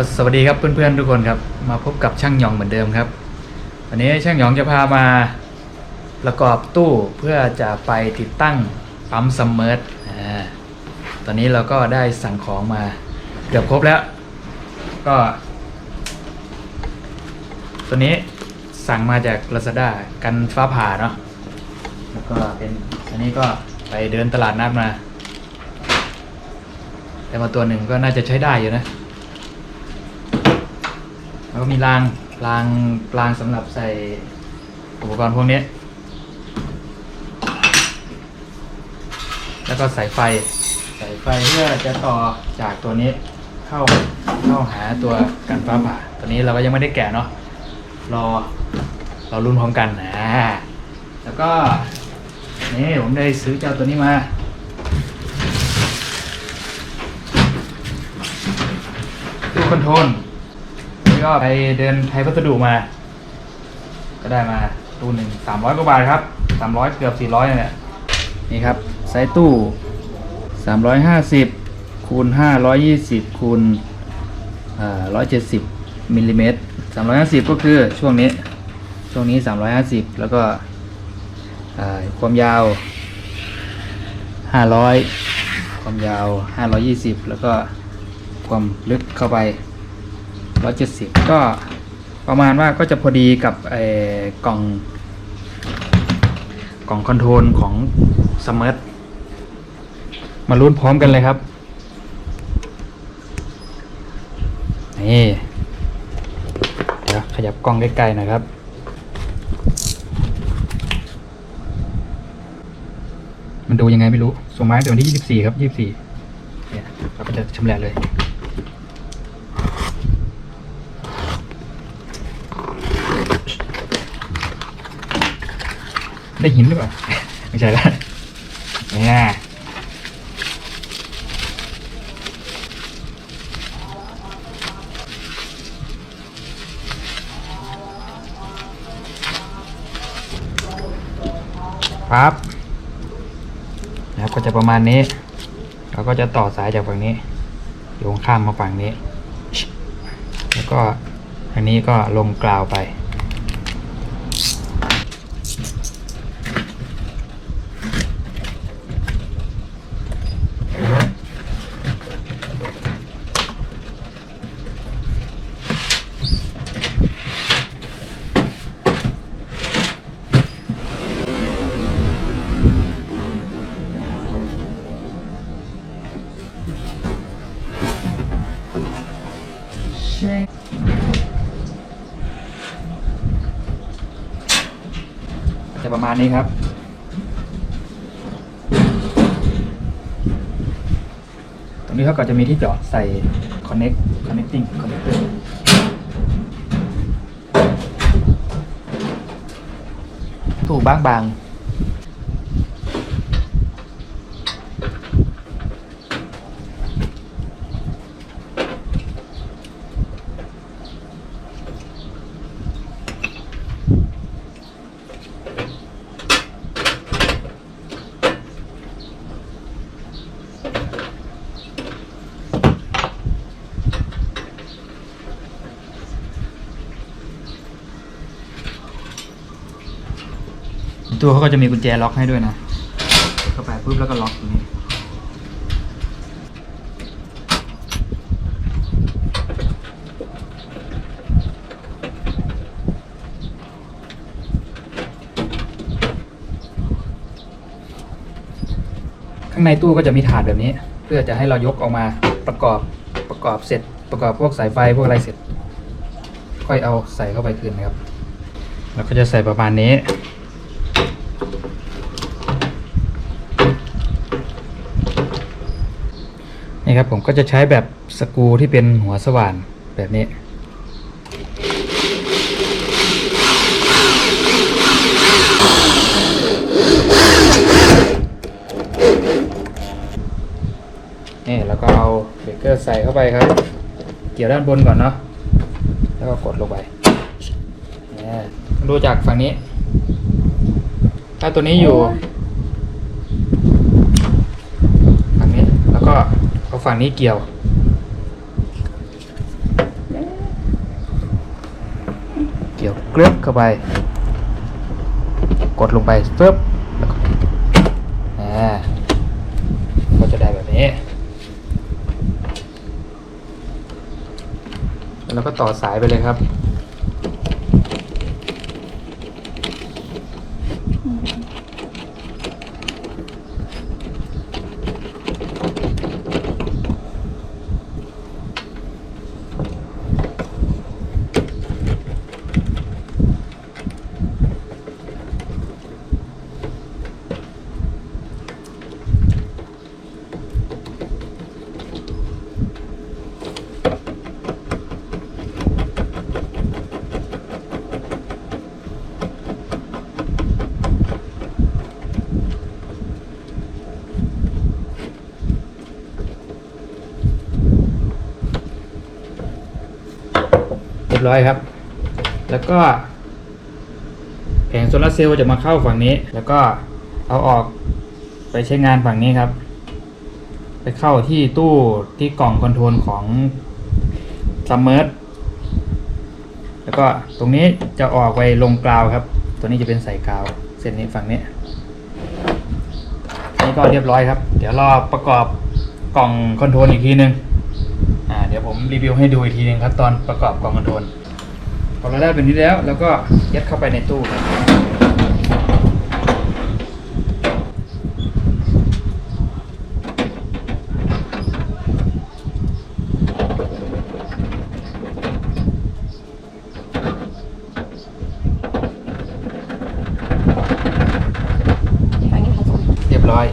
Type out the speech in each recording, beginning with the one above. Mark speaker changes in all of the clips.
Speaker 1: ก็สวัสดีครับเพื่อนๆทุกคนครับ มาพบกับช่างหยองเหมือนเดิมครับ วันนี้ช่างหยองจะพามาประกอบตู้เพื่อจะไปติดตั้งปั๊มซัมเมอร์อ่าตอนนี้เราก็ได้สั่งของมาเกือบครบแล้ว ก็ ตัวนี้สั่งมาจาก Lazada กันฟ้าผ่าเนาะแล้วก็เป็นอันนี้ก็ไปเดินตลาดนัดมา แต่มาตัวหนึ่งก็น่าจะใช้ได้อยู่นะ แล้วก็มีรางรางรางสำหรับใส่อุปกรณ์พวกนี้ แล้วก็สายไฟสายไฟเพื่อจะต่อจากตัวนี้เข้าเข้าหาตัวกันฟ้าผ่าตัวนี้เราก็ยังไม่ได้แกะเนาะรอเรารุ่นพร้อมกันนะแล้วก็นี่ผมได้ซื้อเจ้าตัวนี้มาตู้คอนโทรล นี่ก็ไปเดินไทยพัสดุมา ก็ได้มาตู้หนึ่งสามร้อยกว่าบาทครับสามร้อยเกือบสี่ร้อยเนี่นแหละนี่ครับไซส์ตู้สามร้อยห้าสิบคูณห้าร้อยยี่สิบคูณร้อยเจ็ดสิบมิลลิเมตรสามร้อยห้าสิบก็คือช่วงนี้ช่วงนี้สามร้อยห้าสิบแล้วก็ความยาวห้าร้อยความยาวห้าร้อยยี่สิบแล้วก็ความลึกเข้าไป 170ก็ประมาณว่าก็จะพอดีกับไอ้กล่องกล่องคอนโทรลของสมาร์ทมาลุ้นพร้อมกันเลยครับ นี่ เดี๋ยวขยับกล้องใกล้ๆหน่อยครับ มันดูยังไงไม่รู้ส่งมาตั้งแต่วันที่ 24 ครับ 24 เนี่ยเราก็จะชำแหละเลย ได้หินหรือเปล่า ไม่ใช่ละเนี่ยปั๊บนะครับก็จะประมาณนี้เราก็จะต่อสายจากฝั่งนี้โยงข้ามมาฝั่งนี้ แล้วก็อันนี้ก็ลงกราวไป มาณนี้ครับ ตรงนี้เขาก็จะมีที่จอดใส่ connect connecting connector ตู้บางบ ตัวเขาก็จะมีกุญแจล็อกให้ด้วยนะเข้าไปปุ๊บแล้วก็ล็อกตรงนี้ข้างในตู้ก็จะมีถาดแบบนี้ เพื่อจะให้เรายกออกมาประกอบประกอบเสร็จ ประกอบพวกสายไฟพวกอะไรเสร็จ ค่อยเอาใส่เข้าไปคืนนะครับแล้วก็จะใส่ประมาณนี้ นี่ครับผมก็จะใช้แบบสกูที่เป็นหัวสว่านแบบนี้นี่แล้วก็เอาเบรกเกอร์ใส่เข้าไปครับ เกี่ยวด้านบนก่อนเนาะแล้วก็กดลงไปเนี่ยดูจากฝั่งนี้ ถ้าตัวนี้อยู่ ฝั่งนี้เกี่ยว เกี่ยวเกลือบเข้าไป กดลงไปเพิ่มแล้วก็จะได้แบบนี้ แล้วก็ต่อสายไปเลยครับ รียบร้อยครับ แล้วก็ แผงโซลาร์เซลล์จะมาเข้าฝั่งนี้ แล้วก็เอาออกไปใช้งานฝั่งนี้ครับ ไปเข้าที่ตู้ที่กล่องคอนโทรลของซัมเมอร์แล้วก็ตรงนี้จะออกไปลงกราวครับ ตัวนี้จะเป็นใส่กราว เส้นนี้ฝั่งนี้ นี่ก็เรียบร้อยครับ เดี๋ยวรอประกอบกล่องคอนโทรลอีกทีนึง อ่าเดี๋ยวผมรีวิวให้ดูอีกทีนึงครับตอนประกอบกล่องคอนโทรลพอเราได้เป็นนี้แล้วแล้วก็ยัดเข้าไปในตู้ครับ
Speaker 2: อันนี้ของผม
Speaker 1: เรียบร้อย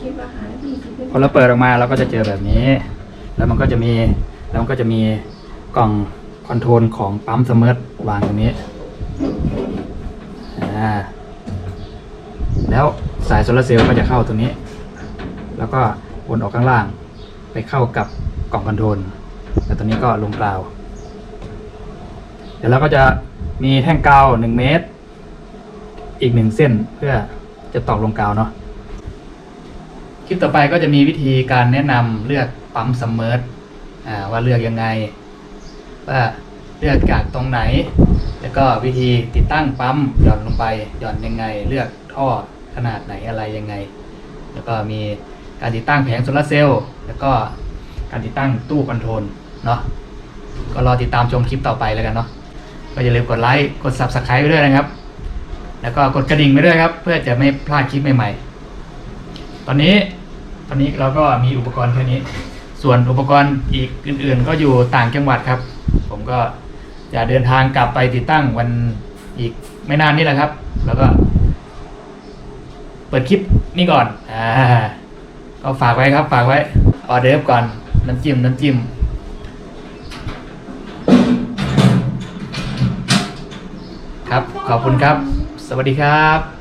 Speaker 2: คิดว่าหา
Speaker 1: พอเราเปิดออกมาเราก็จะเจอแบบนี้ แล้วมันก็จะมีแล้วมันก็จะมีกล่องคอนโทรลของปั๊มสมิร์ทวางตรงนี้แล้วสายโซลาร์เซลล์ก็จะเข้าตรงนี้ แล้วก็วนออกข้างล่างไปเข้ากับกล่องคอนโทรลแล้วตัวนี้ก็ลงกราวเดี๋ยวเราก็จะมีแท่งกาวหนึ่งเมตร อีกหนึ่งเส้นเพื่อจะตอกลงกาวเนาะ คลิปต่อไปก็จะมีวิธีการแนะนำเลือกปั๊มซัมเมอร์ว่าเลือกยังไง ว่าเลือกจากตรงไหน แล้วก็วิธีติดตั้งปั๊มหย่อนลงไปหย่อนยังไง เลือกท่อขนาดไหนอะไรยังไง แล้วก็มีการติดตั้งแผงโซลาร์เซลล์แล้วก็การติดตั้งตู้คอนโทรลเนาะก็รอติดตามชมคลิปต่อไปแล้วกันเนาะก็อย่าลืมกดไลค์กด subscribe ไปด้วยนะครับ แล้วก็กดกระดิ่งไปด้วยครับ เพื่อจะไม่พลาดคลิปใหม่ๆ ตอนนี้ ตอนนี้เราก็มีอุปกรณ์แค่นี้ ส่วนอุปกรณ์อีกอื่น ๆ ก็อยู่ต่างจังหวัดครับ ผมก็จะเดินทางกลับไปติดตั้งวันอีกไม่นานนี่แหละครับ แล้วก็ เปิดคลิปนี่ก่อนอ่าก็ฝากไว้ครับ ฝากไว้ออเดอร์ฟก่อนน้ำจิ้มน้ำจิ้มครับ ขอบคุณครับ สวัสดีครับ